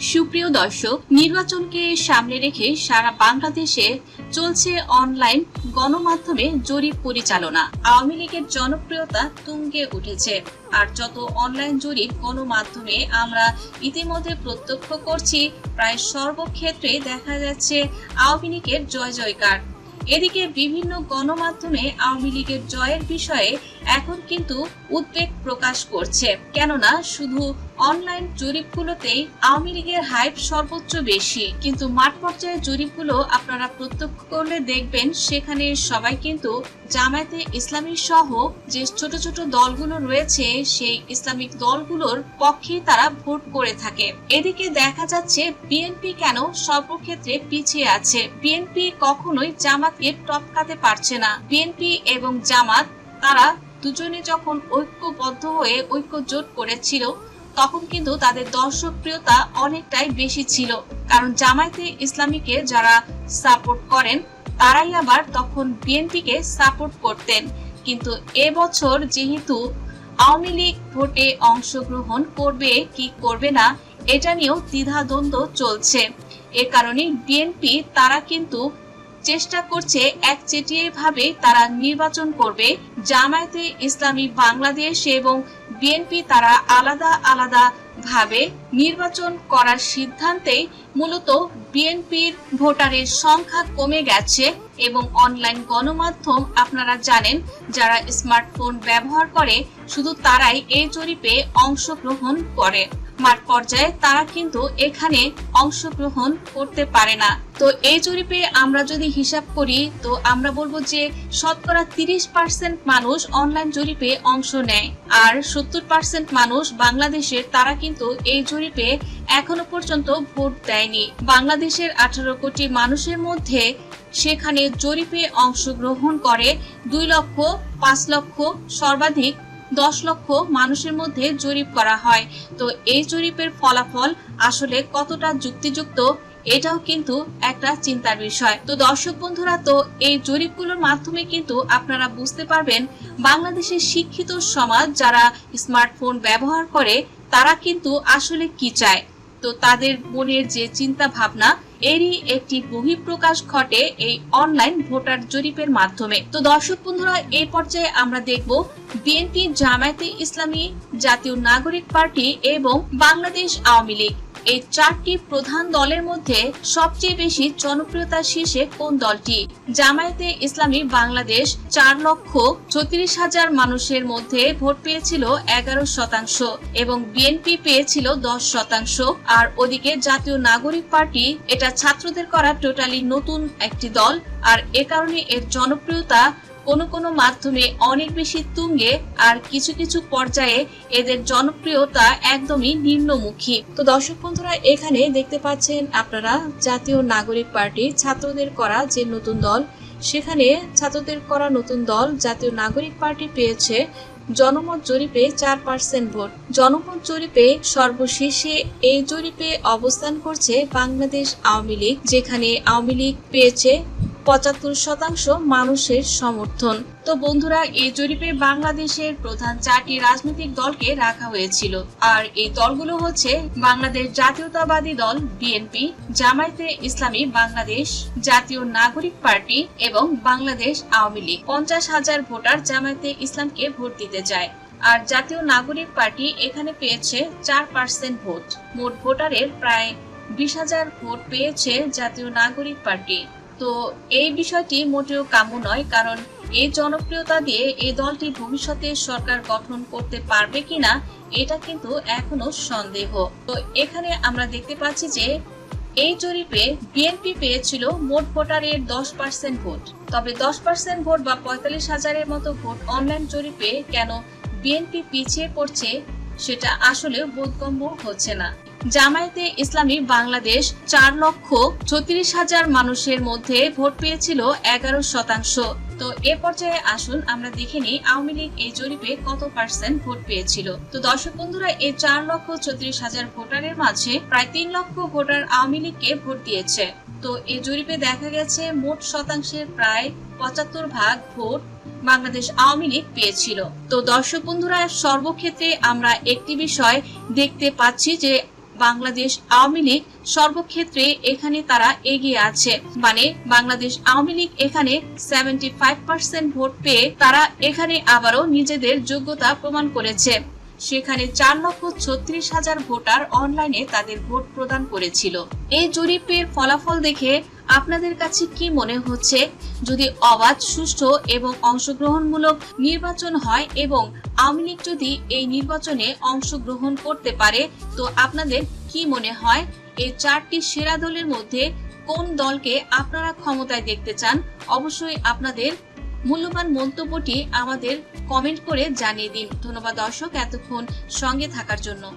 সুপ্রিয় দর্শক, নির্বাচনকে সামনে রেখে সারা বাংলাদেশে চলছে অনলাইন গণমাধ্যমে জরিপ পরিচালনা। আওয়ামী লীগের জনপ্রিয়তা তুঙ্গে উঠেছে। আর যত অনলাইন জরিপ গণমাধ্যমে আমরা ইতিমধ্যে প্রত্যক্ষ করছি, প্রায় সর্বক্ষেত্রে দেখা যাচ্ছে আওয়ামী লীগের জয় জয়কার এদিকে বিভিন্ন গণমাধ্যমে আওয়ামী লীগের জয়ের বিষয়ে এখন কিন্তু উদ্বেগ প্রকাশ করছে। কেননা শুধু অনলাইন জরিপগুলোতেই আওয়ামী লীগের হাইপ সর্বোচ্চ বেশি। কিন্তু মাঠ পর্যায়ে জরিপগুলো আপনারা প্রত্যক্ষ করলে দেখবেন সেখানে সবাই কিন্তু জামায়াতে ইসলামী সহ যে ছোট ছোট দলগুলো রয়েছে, সেই ইসলামিক দলগুলোর পক্ষে তারা ভোট করে থাকে। এদিকে দেখা যাচ্ছে বিএনপি কেন সর্বক্ষেত্রে পিছিয়ে আছে। বিএনপি কখনোই জামাতকে টপকাতে পারছে না। বিএনপি এবং জামাত তারা দুজনে যখন ঐক্যবদ্ধ হয়ে ঐক্য জোট করেছিল, তখন কিন্তু তাদের দর্শকপ্রিয়তা অনেকটাই বেশি ছিল। কারণ জামায়াতে ইসলামীকে যারা সাপোর্ট করেন, তারাই আবার তখন বিএনপিকে সাপোর্ট করতেন। কিন্তু এবছর যেহেতু আওয়ামী লীগ ভোটে অংশগ্রহণ করবে কি করবে না, এটা নিয়েও দ্বিধাদ্বন্দ্ব চলছে। এর কারণে বিএনপি, তারা কিন্তু চেষ্টা করছে একচেটিয়ে ভাবে তারা নির্বাচন করবে। জামায়াতে ইসলামী বাংলাদেশ এবং বিএনপি তারা আলাদা আলাদা ভাবে নির্বাচন করার সিদ্ধান্তে মূলত বিএনপির ভোটারের সংখ্যা কমে গেছে এবং অনলাইন গণমাধ্যম আপনারা জানেন, যারা স্মার্টফোন ব্যবহার করে, শুধু তারাই এই জরিপে অংশগ্রহণ করে। মাঠ পর্যায়ে তারা কিন্তু এখানে অংশগ্রহণ করতে পারে না। তো এই জরিপে আমরা যদি হিসাব করি, তো আমরা বলব যে শতকরা তিরিশ পার্সেন্ট মানুষ অনলাইন জরিপে অংশ নেয়। আর সত্তর পার্সেন্ট মানুষ বাংলাদেশের, তারা কিন্তু এই জরিপে এখনও পর্যন্ত ভোট দেয়নি। বাংলাদেশের আঠারো কোটি মানুষের মধ্যে সেখানে জরিপে অংশগ্রহণ করে দুই লক্ষ, পাঁচ লক্ষ সর্বাধিক দশ লক্ষ মানুষের মধ্যে জরিপ করা হয়। তো এই জরিপের ফলাফল আসলে কতটা যুক্তিযুক্ত, এটাও কিন্তু একটা চিন্তার বিষয়। তো দর্শক বন্ধুরা, তো এই জরিপগুলোর মাধ্যমে কিন্তু আপনারা বুঝতে পারবেন, বাংলাদেশের শিক্ষিত সমাজ যারা স্মার্টফোন ব্যবহার করে, তারা কিন্তু আসলে কি চায়? তো তাদের মনের যে চিন্তা ভাবনা এরই একটি বহিঃপ্রকাশ ঘটে এই অনলাইন ভোটার জরিপের মাধ্যমে। তো দর্শক বন্ধুরা, এই পর্যায়ে আমরা দেখব বিএনপি জামায়াতে ইসলামী জাতীয় নাগরিক পার্টি এবং বাংলাদেশ আওয়ামী লীগ। এই চারটি প্রধান দলের মধ্যে সবচেয়ে বেশি জনপ্রিয়তার শীর্ষে কোন দলটি? জামায়াতে ইসলামী বাংলাদেশ চার লক্ষ ছত্রিশ হাজার মানুষের মধ্যে ভোট পেয়েছিল এগারো শতাংশ এবং বিএনপি পেয়েছিল দশ শতাংশ। আর ওদিকে জাতীয় নাগরিক পার্টি, এটা ছাত্রদের করা টোটালি নতুন একটি দল। আর এ কারণে এর জনপ্রিয়তা কোনো কোনো মাধ্যমে অনেক বেশি তুঙ্গে আর কিছু কিছু পর্যায়ে এদের জনপ্রিয়তা একদমই নিম্নমুখী। তো দর্শক বন্ধুরা, এখানে দেখতে পাচ্ছেন আপনারা জাতীয় নাগরিক পার্টি ছাত্রদের করা যে নতুন দল, সেখানে ছাত্রদের করা নতুন দল জাতীয় নাগরিক পার্টি পেয়েছে জনমত জরিপে চার পার্সেন্ট ভোট। জনমত জরিপে সর্বশেষে এই জরিপে অবস্থান করছে বাংলাদেশ আওয়ামী লীগ, যেখানে আওয়ামী লীগ পেয়েছে পঁচাত্তর শতাংশ মানুষের সমর্থন। তো বন্ধুরা এই জরিপে বাংলাদেশের প্রধান চারটি রাজনৈতিক দলকে রাখা হয়েছিল। আর এই দলগুলো হচ্ছে বাংলাদেশ জাতীয়তাবাদী দল বিএনপি জামায়াতে ইসলামী বাংলাদেশ, জাতীয় নাগরিক পার্টি এবং বাংলাদেশ আওয়ামী লীগ। পঞ্চাশ হাজার ভোটার জামায়াতে ইসলামকে ভোট দিতে যায় আর জাতীয় নাগরিক পার্টি এখানে পেয়েছে চার পার্সেন্ট ভোট। মোট ভোটারের প্রায় বিশ হাজার ভোট পেয়েছে জাতীয় নাগরিক পার্টি। তো এই বিষয়টি মোটেও কাম্য নয়, কারণ এই জনপ্রিয়তা দিয়ে এই দলটি ভবিষ্যতে সরকার গঠন করতে পারবে কিনা, এটা কিন্তু এখনও সন্দেহ। তো এখানে আমরা দেখতে পাচ্ছি যে এই জরিপে বিএনপি পেয়েছিল মোট ভোটারের দশ পার্সেন্ট ভোট। তবে দশ পার্সেন্ট ভোট বা পঁয়তাল্লিশ হাজারের মতো ভোট অনলাইন জরিপে কেন বিএনপি পিছিয়ে পড়ছে, সেটা আসলে বোধগম্য হচ্ছে না। জামায়াতে ইসলামী বাংলাদেশ চার লক্ষ ছত্রিশ হাজার মানুষের মধ্যে ভোট পেয়েছিল এগারো শতাংশ। তো এ পর্যায়ে আসুন, আমরা দেখে নিই আওয়ামী লীগ এই জরিপে কত পার্সেন্ট ভোট পেয়েছিল। তো দর্শক বন্ধুরা, এই চার লক্ষ ছত্রিশ হাজার ভোটারের মাঝে প্রায় তিন লক্ষ ভোটার আওয়ামী লীগকে ভোট দিয়েছে। তো এই জরিপে দেখা গেছে মোট শতাংশের প্রায় পঁচাত্তর ভাগ ভোট বাংলাদেশ আওয়ামী লীগ পেয়েছিল। তো দর্শক বন্ধুরা, সর্বক্ষেত্রে আমরা একটি বিষয় দেখতে পাচ্ছি যে বাংলাদেশ আওয়ামী লীগ সর্বক্ষেত্রে এখানে তারা এগিয়ে আছে। মানে বাংলাদেশ আওয়ামী লীগ এখানে সেভেন্টি ফাইভ পার্সেন্ট ভোট পেয়ে তারা এখানে আবারও নিজেদের যোগ্যতা প্রমাণ করেছে। সেখানে চার লক্ষ ছত্রিশ হাজার ভোটার অনলাইনে তাদের ভোট প্রদান করেছিল। এই জরিপের ফলাফল দেখে আপনাদের কাছে কি মনে হচ্ছে? যদি অবাধ, সুষ্ঠু এবং অংশগ্রহণমূলক নির্বাচন হয় এবং আওয়ামী লীগ যদি এই নির্বাচনে অংশগ্রহণ করতে পারে, তো আপনাদের কি মনে হয়? এই চারটি সেরা দলের মধ্যে কোন দলকে আপনারা ক্ষমতায় দেখতে চান? অবশ্যই আপনাদের মূল্যবান মন্তব্যটি আমাদের কমেন্ট করে জানিয়ে দিন। ধন্যবাদ দর্শক, এতক্ষণ সঙ্গে থাকার জন্য।